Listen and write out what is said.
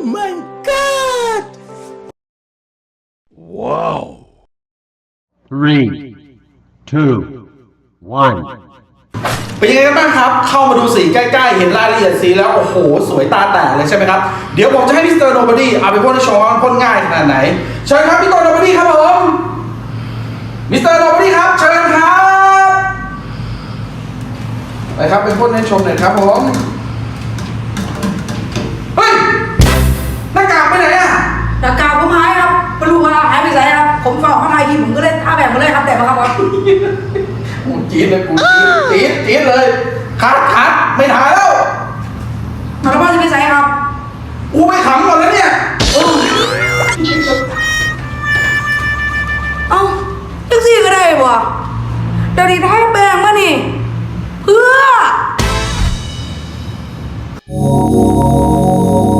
my god! Wow! Three, two, one. เป็นยังไงกันบ้างครับ เข้ามาดูสีใกล้ๆ เห็นรายละเอียดสีแล้ว โอ้โห สวยตาแตกเลยใช่ไหมครับ เดี๋ยวผมจะให้มิสเตอร์โนบอดี้เอาไปพ่นให้ชมว่าพ่นง่ายขนาดไหน เชิญครับมิสเตอร์โนบอดี้ครับผม มิสเตอร์โนบอดี้ครับ เชิญครับ ไปครับไปพ่นให้ชมหน่อยครับผม ผมก็เล่นท่าแบบผมเลยครับแต่มาครับบอสกูจี๊ดเลยกูจี๊ดจี๊ดเลยคัดคัดไม่ถ่ายแล้วตอนวพ่อจะไปใส่ครับกูไม่ขำก่อนแล้วเนี่ยเอ้าจักสี่ก็ได้บ่เดี๋ยวดีท้ายแปลงมานี่เพื่อ